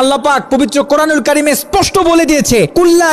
আল্লাহ পাক পবিত্র কোরআনুল কারিমে স্পষ্ট বলে দিয়েছে, কুল্লা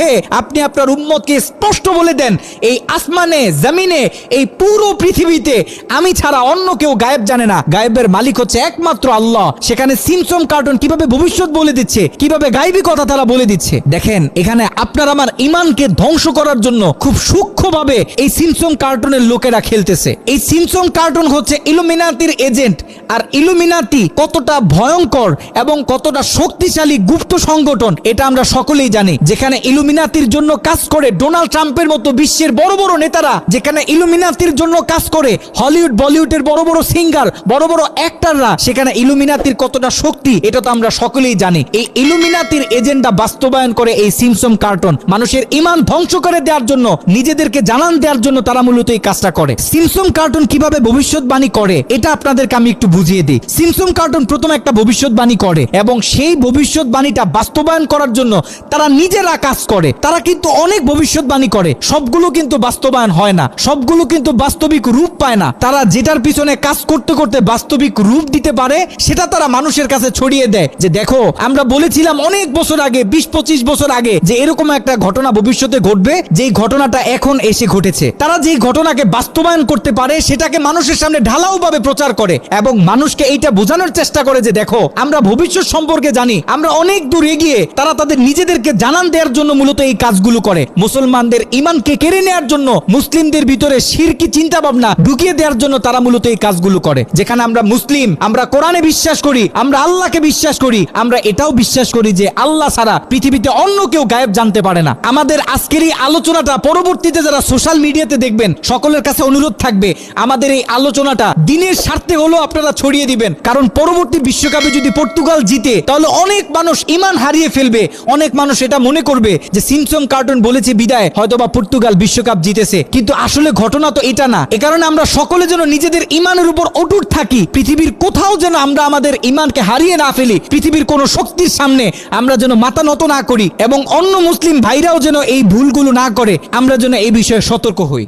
হে, আপনি আপনার উম্মতকে স্পষ্ট বলে দেন, এই আসমানে, জমিনে, এই পুরো পৃথিবীতে আমি ছাড়া অন্য কেউ গায়েব জানে না। গায়েবের মালিক হচ্ছে একমাত্র আল্লাহ। সেখানে সিমসম কার্টুন কীভাবে ভবিষ্যৎ বলে দিচ্ছে, কীভাবে গায়েবী কথা তারা বলে দিচ্ছে। দেখেন, এখানে আপনার আমার ইমানকে ধ্বংস করার জন্য খুব সূক্ষ্মভাবে এই সিমসম কার্টুনের লোকেরা খেলতেছে। এই সিমসম কার্টুন হচ্ছে ইলুমিনাতির এজেন্ট। আর ইলুমিনাতি কতটা ভয়ঙ্কর এবং কতটা শক্তিশালী গুপ্ত সংগঠন, এটা আমরা সকলেই জানি। যেখানে ইলুমিনাতির জন্য কাজ করে ডোনাল্ড ট্রাম্পের মতো বিশ্বের বড় বড় নেতারা, যেখানে ইলুমিনাতির জন্য কাজ করে হলিউড, বলিউডের বড় বড় সিঙ্গার, বড় বড় অ্যাক্টাররা, সেখানে ইলুমিনাতির কতটা শক্তি, এটা তো আমরা সকলেই জানি। এই ইলুমিনাতির এজেন্ডা বাস্তবায়ন করে এই সিমসম কার্টুন, মানুষের ইমান ধ্বংস করে দেওয়ার জন্য, নিজেদেরকে জানান দেওয়ার জন্য তারা মূলত এই কাজটা করে। সিমসম কার্টুন কীভাবে ভবিষ্যৎবাণী করে, এটা আপনাদেরকে আমি একটু বুঝিয়ে দিই। সিমসম কার্টুন প্রথমে একটা ভবিষ্যৎবাণী করে এবং সেই ভবিষ্যৎবাণীটা বাস্তবায়ন করার জন্য তারা নিজেরা কাজ করে। তারা কিন্তু অনেক ভবিষ্যৎবাণী করে। সবগুলো কিন্তু বাস্তবায়ন হয় না। সবগুলো কিন্তু বাস্তবিক রূপ পায় না। তারা যেটার পিছনে কাজ করতে করতে বাস্তবিক রূপ দিতে পারে, সেটা তারা মানুষের কাছে ছড়িয়ে দেয়। যে দেখো, আমরা বলেছিলাম অনেক বছর আগে, বিশ পঁচিশ বছর আগে, যে এরকম একটা ঘটনা ভবিষ্যতে ঘটবে, যেই ঘটনাটা এখন এসে ঘটেছে। তারা যেই ঘটনাকে বাস্তবায়ন করতে পারে, সেটাকে মানুষের সামনে ঢালাও ভাবে প্রচার করে এবং মানুষকে এইটা বোঝানোর চেষ্টা করে যে দেখো, আমরা ভবিষ্যৎ সম্পর্কে জানি, আমরা অনেক দূর এগিয়ে তারা তাদের নিজেদেরকে জানান দেওয়ার জন্য মূলত এই কাজগুলো করে। মুসলমানদের ইমানকে কেড়ে নেওয়ার জন্য, মুসলিমদের ভিতরে শিরকি চিন্তা ভাবনা ঢুকিয়ে দেওয়ার জন্য তারা মূলত এই কাজগুলো করে। যেখানে আমরা মুসলিম, আমরা কোরআনে বিশ্বাস করি, আমরা আল্লাহকে বিশ্বাস করি, আমরা এটাও বিশ্বাস করি যে আল্লাহ ছাড়া পৃথিবীতে অন্য কেউ গায়েব জানতে পারে না। আমাদের আজকের এই আলোচনাটা, পরবর্তীতে যারা সোশ্যাল মিডিয়াতে দেখবেন, সকলের কাছে অনুরোধ থাকবে, আমাদের এই আলোচনাটা দিনের স্বার্থে হলো হলেও আপনারা ছড়িয়ে দিবেন। কারণ পরবর্তী বিশ্বকাপে যদি পর্তুগাল জিতে, তাহলে অনেক মানুষ ইমান হারিয়ে ফেলবে। অনেক মানুষ এটা মনে করবে যে সিমসম কার্টুন বলেছে বিদায়, হয়তোবা পর্তুগাল বিশ্বকাপ জিতেছে। কিন্তু আসলে ঘটনা তো এটা না। এ কারণে আমরা সকলে যেন নিজেদের ইমানের উপর অটুট থাকি। পৃথিবীর কোথাও যেন আমরা আমাদের ইমানকে হারিয়ে না ফেলি। পৃথিবীর কোনো শক্তির সামনে আমরা যেন মাথা নত না করি এবং অন্য মুসলিম ভাইরাও যেন এই ভুলগুলো না করে। আমরা যেন এই বিষয়ে সতর্ক হই।